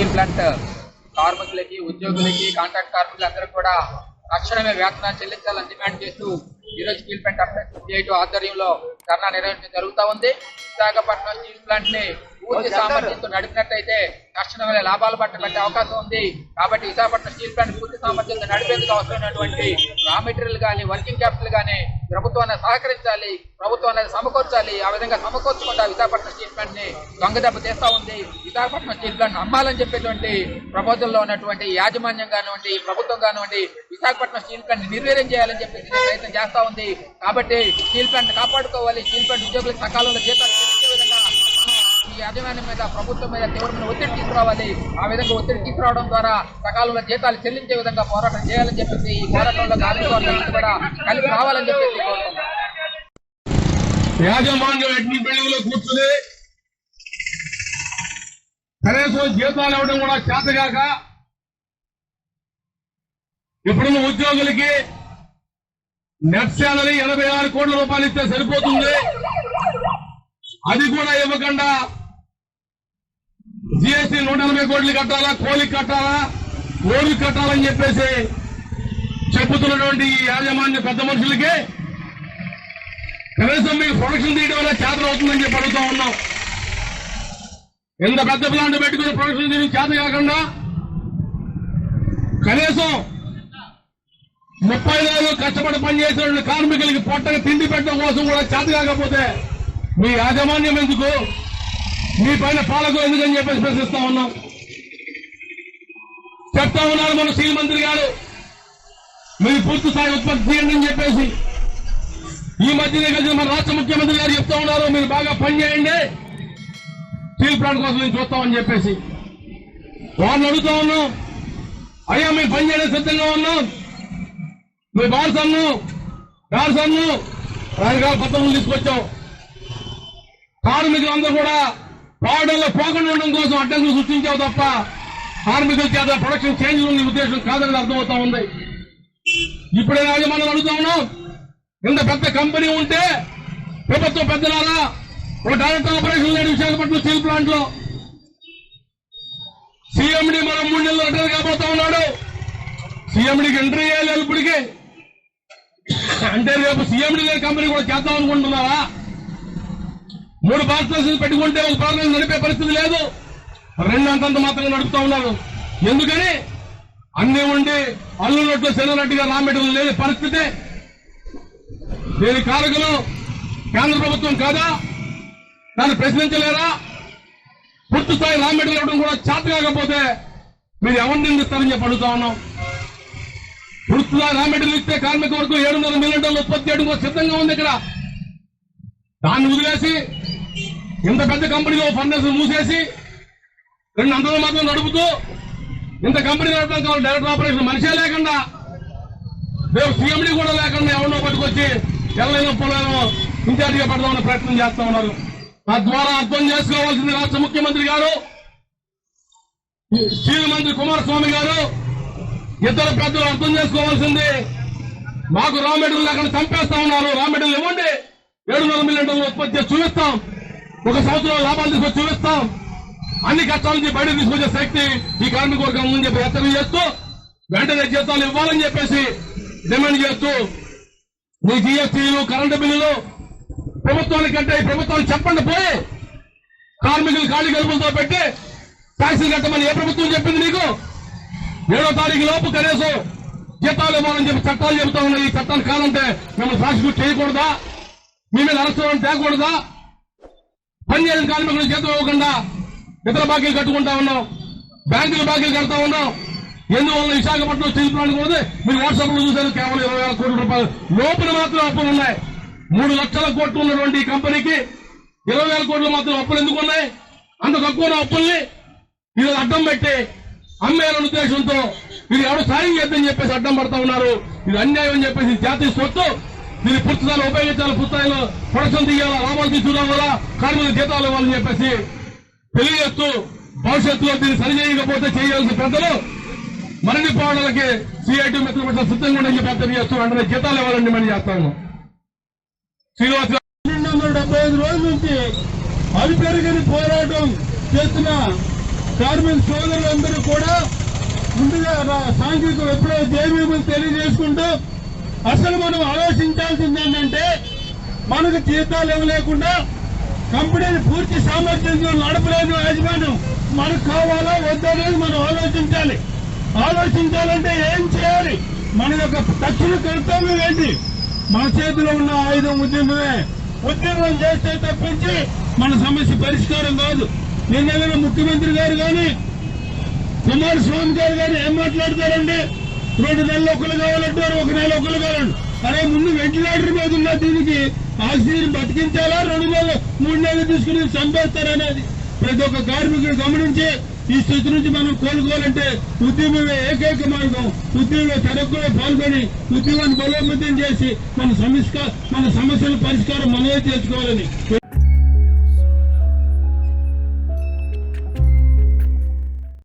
Steel plant uh, కార్మికులకి ఉద్యోగులకి contract కార్మికులందరూ కూడా తక్షణమే వేతనాలు చెల్లించాలని డిమాండ్ చేస్తూ ఈ రోజు స్టీల్ ప్లాంట్ సిఐటి ఆధ్వర్యంలో ధర్నా నిర్వహించడం జరుగుతా ఉంది. విశాఖపట్నం స్టీల్ ప్లాంట్ని పూర్తి సామర్థ్యంతో నడిపినట్టయితే తక్షణమే లాభాలు పట్టబట్టే అవకాశం ఉంది. కాబట్టి విశాఖపట్నం స్టీల్ ప్లాంట్ పూర్తి సామర్థ్యంతో నడిపేందుకు అవసరమైనటువంటి రా మెటీరియల్ కానీ వర్కింగ్ క్యాపిటల్ కానీ ప్రభుత్వాన్ని సహకరించాలి ప్రభుత్వాన్ని సమకూర్చాలి ఆ విధంగా సమకూర్చకుండా విశాఖపట్నం స్టీల్ ప్లాంట్ని దొంగ దెబ్బ తీస్తా ఉంది. విశాఖపట్నం స్టీల్ ప్లాంట్ అమ్మాలని చెప్పేటువంటి ప్రపోజల్లో ఉన్నటువంటి యాజమాన్యం కానివ్వండి ప్రభుత్వం కానివ్వండి విశాఖపట్నం స్టీల్ ప్లాంట్ నిర్వీర్యం చేయాలని చెప్పేసి ప్రయత్నం చేస్తా ఉంది. కాబట్టి స్టీల్ ప్లాంట్ కాపాడుకోవాలి స్టీల్ ప్లాంట్ ఉద్యోగులకు సకాలంలో జీతాలు చెల్లించే విధంగా మనం ఈ యాజమాన్యం మీద ప్రభుత్వం మీద తీవ్రమైన ఒత్తిడి తీసుకురావాలి. ఆ విధంగా ఒత్తిడి తీసుకురావడం ద్వారా సకాలంలో జీతాలు చెల్లించే విధంగా పోరాటం చేయాలని చెప్పేసి ఈ పోరాటంలో కార్మికవర్గం కూడా కలిపి రావాలని చెప్పేసి యాజమాన్యం బిల్డింగ్లో కూర్చుని కనీసం జీతాలు ఇవ్వడం కూడా చేతగాక ఇప్పుడున్న ఉద్యోగులకి నెట్ శాలరీ ఎనభై ఆరు కోట్ల రూపాయలు ఇస్తే సరిపోతుంది. అది కూడా ఇవ్వకుండా జిఎస్టీ నూట ఎనభై కోట్లు కట్టాలా? కోలికి కట్టాలా? ఓడికి కట్టాలని చెప్పేసి చెబుతున్నటువంటి ఈ యాజమాన్య పెద్ద మనుషులకి కనీసం మీకు ప్రొడక్షన్ తీయడం వల్ల చేతలు అవుతుందని చెప్పి అడుగుతా ఉన్నాం. ఇంత పెద్ద ప్లాంట్ పెట్టుకుని ప్రొడక్షన్ తీయడం చేత కాకుండా కనీసం ముప్పై రోజులు కష్టపడి పనిచేసిన కార్మికులకి పొట్టగా తిండి పెట్టడం కోసం కూడా చేత కాకపోతే మీ యాజమాన్యం ఎందుకు? మీ పైన పాలకులు ఎందుకని చెప్పేసి ప్రశ్నిస్తా ఉన్నాం. చెప్తా ఉన్నారు మన స్టీల్ మంత్రి గారు. మీరు పూర్తి స్థాయి ఉత్పత్తి చేయండి అని చెప్పేసి. ఈ మధ్యనే కలిసి మన రాష్ట్ర ముఖ్యమంత్రి గారు చెప్తా ఉన్నారు మీరు బాగా పనిచేయండి స్టీల్ ప్లాంట్ కోసం నేను చూస్తామని చెప్పేసి. వాళ్ళని అడుగుతా ఉన్నాం అయ్యా మేము పని సిద్ధంగా ఉన్నాం. మీ బార్సన్ను బార్సన్ను రకరకాల పత్రములు తీసుకొచ్చాం. కార్మికులందరూ కూడా పాడల్లో పోకుండా ఉండడం కోసం అడ్డంకులు సృష్టించావు తప్ప కార్మికుల చేత ప్రొడక్షన్ చేంజ్ ఉంది ఉద్దేశం కాదని అర్థమవుతా ఉంది. ఇప్పుడే మనం అడుగుతా ఉన్నాం ఇంత పెద్ద కంపెనీ ఉంటే ప్రభుత్వ పెద్దలారా ఒక డైరెక్ట్ ఆపరేషన్ లేడు విశాఖపట్నం స్టీల్ ప్లాంట్లో సీఎండి మనం మూడు నెలలు రిటైర్ కాబోతా ఉన్నాడు. సీఎండికి ఎంట్రీ చేయాలి ఇప్పటికి. అంటే రేపు సీఎండి లేని కంపెనీ కూడా చేద్దాం అనుకుంటున్నావా? మూడు పార్ట్నర్స్ పెట్టుకుంటే ఒక ప్రాంతం నడిపే పరిస్థితి లేదు. రెండు అంతంత మాత్రంగా నడుపుతా ఉన్నారు. ఎందుకని? అన్ని ఉండి అల్లున్నట్లు సెలవునట్టుగా రామెటలు లేని పరిస్థితి. దీని కారకులు కేంద్ర ప్రభుత్వం కాదా? దాన్ని ప్రశ్నించలేరా? పూర్తి స్థాయి రా ఇవ్వడం కూడా చేత కాకపోతే మీరు ఎవరిని నిందిస్తారని చెప్పి అడుగుతా ఉన్నాం. పూర్తి స్థాయి రా ఇస్తే కార్మిక వర్గం ఏడున్నర మిలియన్ టన్నులు ఉత్పత్తి చేయడం కూడా సిద్ధంగా ఉంది ఇక్కడ. దాన్ని వదిలేసి ఇంత పెద్ద కంపెనీలో ఫర్నెస్ మూసేసి రెండు అంతలు మాత్రం నడుపుతూ ఇంత కంపెనీ నడపడం కావాలి. డైరెక్టర్ ఆపరేషన్ మనిషే లేకుండా రేపు సీఎండీ కూడా లేకుండా ఎవరినో పట్టుకొచ్చి ఎల్లైన పొలాలను ఇన్ఛార్జిగా పెడదామని ప్రయత్నం చేస్తా ఉన్నారు. తద్వారా అర్థం చేసుకోవాల్సింది రాష్ట్ర ముఖ్యమంత్రి గారు స్టీల్ మంత్రి కుమారస్వామి గారు ఇద్దరు పెద్దలు అర్థం చేసుకోవాల్సింది. మాకు రా మెటీరియల్ లేకుండా చంపేస్తా ఉన్నారు. రా మెటీరియల్ ఇవ్వండి. ఏడున్నర మిలియన్ టన్నులు ఉత్పత్తి చేసి చూపిస్తాం. ఒక సంవత్సరం లాభాలు తీసుకొని చూపిస్తాం. అన్ని కష్టాల నుంచి బయట తీసుకొచ్చే శక్తి ఈ కార్మిక వర్గం ఉందని చెప్పి హెచ్చరిక చేస్తూ వెంటనే జీతాలు ఇవ్వాలని చెప్పేసి డిమాండ్ చేస్తూ మీ జీఎస్టీలు కరెంటు బిల్లులు ప్రభుత్వానికి అంటే ఈ ప్రభుత్వానికి చెప్పండి పోయి కార్మికులు ఖాళీ గలుపులతో పెట్టి ట్యాక్సీలు కట్టమని ఏ ప్రభుత్వం చెప్పింది నీకు? ఏడో తారీఖు లోపు కనీసం జీతాలు ఇవ్వాలని చెప్పి చట్టాలు చెబుతా ఉన్నాయి ఈ చట్టాలు కాదంటే మిమ్మల్ని ప్రాసిక్యూట్ చేయకూడదా? మీ మీద అరెస్ట్ తేకూడదా? పనిచేసిన కార్మికులు జీతం ఇవ్వకుండా ఇతర బాకీలు కట్టుకుంటా ఉన్నాం. బ్యాంకులు బాకీలు కడతా ఉన్నాం. ఎందువల్ల విశాఖపట్నం స్టీల్ ప్లాంట్ కూడా మీరు వాట్సాప్లో చూసారు కేవలం ఇరవై వేల కోట్ల రూపాయలు. లోపల మాత్రం అప్పులు ఉన్నాయి. మూడు లక్షల కోట్లు ఉన్నటువంటి ఈ కంపెనీకి ఇరవై వేల కోట్లు మాత్రం అప్పులు ఎందుకు ఉన్నాయి? అంత తక్కువ అప్పుల్ని ఇది అడ్డం పెట్టి అమ్మేయాలనే ఉద్దేశంతో ఇది ఎవరు సాయం చేద్దని చెప్పేసి అడ్డం పడతా ఉన్నారు. ఇది అన్యాయం అని చెప్పేసి జాతీయ సొత్తు దీన్ని పూర్తిస్థాయిలో ఉపయోగించాలి పూర్తిస్థాయిలో ప్రొడక్షన్ తీయాలా లాభాలు తీసుకురావాలా కార్మికుల జీతాలు ఇవ్వాలని చెప్పేసి తెలియజేస్తూ భవిష్యత్తులో దీన్ని సరిచేయకపోతే చేయాల్సిన పెద్దలు మరిన్ని పోవడానికి సిఐటి మిత్రుల పట్ల సిద్ధంగా ఉండని చెప్పి తెలియజేస్తూ వెంటనే జీతాలు ఇవ్వాలని మనం చేస్తాము శ్రీనివాస్ రెండు వందల డెబ్బై ఐదు రోజుల నుంచి అలుపెరగని పోరాటం చేస్తున్న కార్మిక సోదరులందరూ కూడా ముందుగా రా- సాంఘిక విప్లవ జయమేమని తెలియజేసుకుంటూ అసలు మనం ఆలోచించాల్సింది ఏంటంటే మనకు జీతాలు ఇవ్వలేకుండా కంపెనీని పూర్తి సామర్థ్యంతో నడపలేదు యాజమాన్యం మనకు కావాలా వద్దనేది మనం ఆలోచించాలి. ఆలోచించాలంటే ఏం చేయాలి? మన యొక్క తక్షణ కర్తవ్యం ఏంటి? మన చేతిలో ఉన్న ఆయుధం ఉద్యమమే. ఉద్యమం చేస్తే తప్పించి మన సమస్య పరిష్కారం కాదు. నిన్న ముఖ్యమంత్రి గారు కానీ కుమారస్వామి గారు కానీ ఏం మాట్లాడతారండి? రెండు నెలలు ఒకరు కావాలంటారు ఒక నెల ఒకరు కావాలంటారు అరే ముందు వెంటిలేటర్ మీద ఉన్న దీనికి ఆక్సిజన్ బతికించాలా? రెండు నెలలు మూడు నెలలు తీసుకుని చంపేస్తారనేది ప్రతి ఒక్క కార్మికుడు గమనించి ఈ స్థితి నుంచి మనం కోలుకోవాలంటే ఉద్యమమే ఏకైక మార్గం. ఉద్యమంలో తరక్కులో పాల్గొని ఉద్యమాన్ని బలోపేతం చేసి మన సమస్య మన సమస్యల పరిష్కారం మనమే చేసుకోవాలని